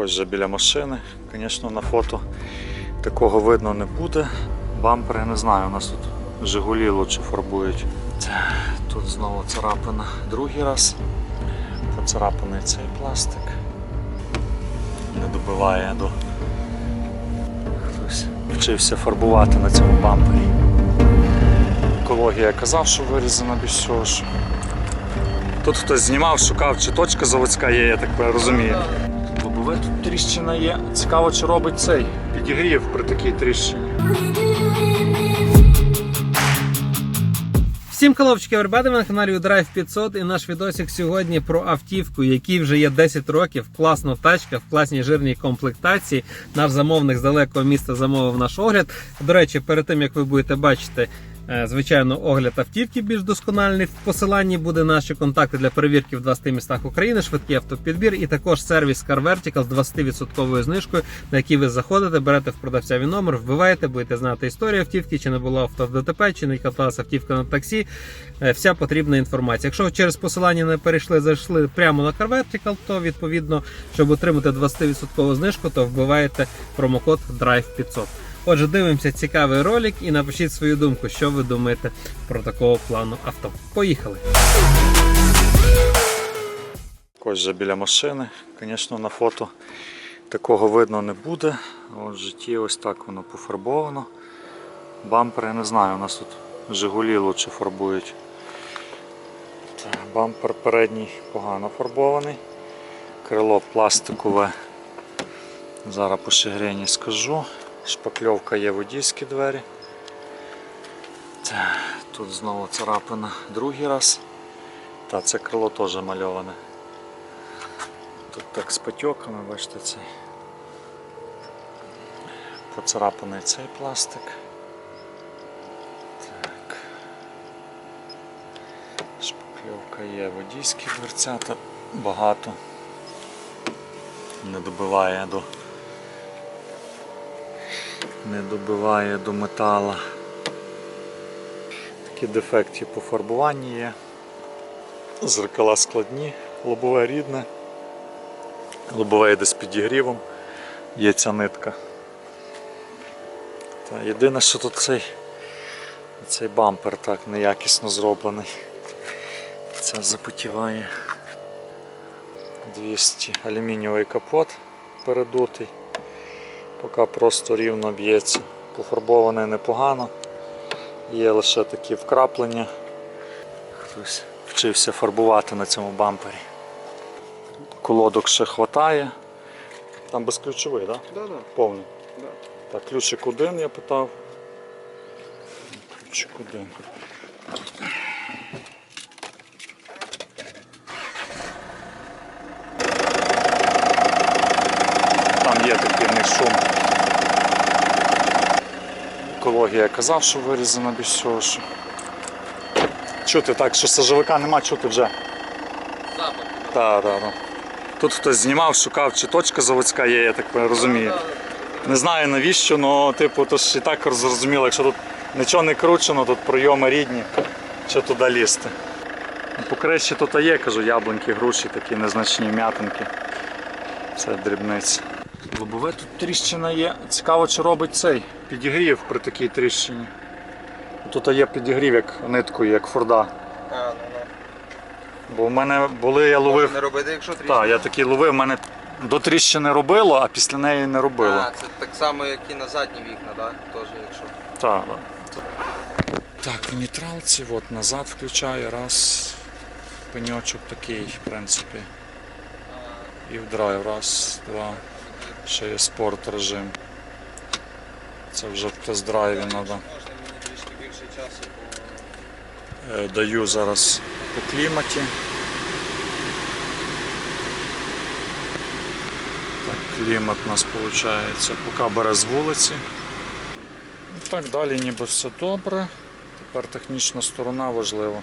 Ось вже біля машини. Звісно, на фото такого видно не буде. Бампер, я не знаю, у нас тут Жигулі лучше фарбують. Тут знову царапина другий раз. Поцарапаний цей пластик. Не добиває до. Хтось вчився фарбувати на цьому бампері. Екологія казав, що вирізана без цього. Тут хтось знімав, шукав, чи точка заводська є, я так розумію. Лобове тут тріщина є. Цікаво, чи робить цей підігрів при такій тріщині. Всім Вербеди, ви на каналі Drive 500 і наш відосик сьогодні про автівку, якій вже є 10 років, класна тачка, в класній жирній комплектації. Наш замовник з далекого міста замовив наш огляд. До речі, перед тим як ви будете бачити, звичайно, огляд автівки більш доскональний. В посиланні буде наші контакти для перевірки в 20 містах України, швидкий автопідбір і також сервіс Car Vertical з 20% знижкою, на який ви заходите, берете в продавця він номер, вбиваєте, будете знати історію автівки, чи не було авто в ДТП, чи не каталася автівка на таксі. Е, Вся потрібна інформація. Якщо через посилання не перейшли, зайшли прямо на Car Vertical, то відповідно, щоб отримати 20% знижку, то вбиваєте промокод DRIVE500. Отже, дивимося цікавий ролик і напишіть свою думку, що ви думаєте про такого плану авто. Поїхали! Ось вже біля машини. Звісно, на фото такого видно не буде. От в житті ось так воно пофарбовано. Бампер, я не знаю, у нас тут Жигулі лучше фарбують. Бампер передній погано фарбований. Крило пластикове. Зараз по шигрені скажу. Шпакльовка є водійські двері. Тут знову царапина другий раз. Та це крило теж мальоване. Тут так з патьоками, бачите, цей поцарапаний цей пластик. Так. Шпакльовка є водійські дверцята, багато. Не добиває до не добиває до метала. Такі дефекти по фарбуванні є. Зеркала складні, лобове рідне. Лобове йде з підігрівом, є ця нитка. Та єдине, що тут цей, цей бампер так неякісно зроблений. Це запотіває 200 алюмінієвий капот передутий. Поки просто рівно б'ється. Пофарбований непогано. Є лише такі вкраплення. Хтось вчився фарбувати на цьому бампері. Колодок ще хватає. Там безключовий, так? Да? Да, да. Повний. Да. Так, ключик один я питав. Ключик один. Є такий них шум. Екологія казав, що вирізана без цього. Що... Чути так, що сажовика нема, чути вже. Запах. Так, так, так. Тут хтось знімав, шукав, чи точка заводська є, я так розумію. Не знаю навіщо, але типу, то ж і так зрозуміло, якщо тут нічого не кручено, тут прийоми рідні, що туди лізти. По криші тут є, кажу, яблуньки, груші, такі незначні м'ятинки. Це дрібниці. Лобове тут тріщина є. Цікаво, чи робить цей підігрів при такій тріщині. Тут є підігрів як ниткою, як форда. А, ну, ну. Бо в мене були, я ловив. Не робити, якщо тріщина. Так, я такий ловив, мене до тріщини робило, а після неї не робило. А, це так само, як і на задні вікна, так? Теж, якщо. Так, так. Так, в нейтралці, от назад включаю, раз. Пеньочок такий, в принципі. І в драйв, раз, два. Ще є спорт режим. Це вже в тест-драйві треба. Даю зараз по кліматі. Так, клімат у нас виходить, поки бере з вулиці. І Так, далі ніби все добре. Тепер технічна сторона важлива.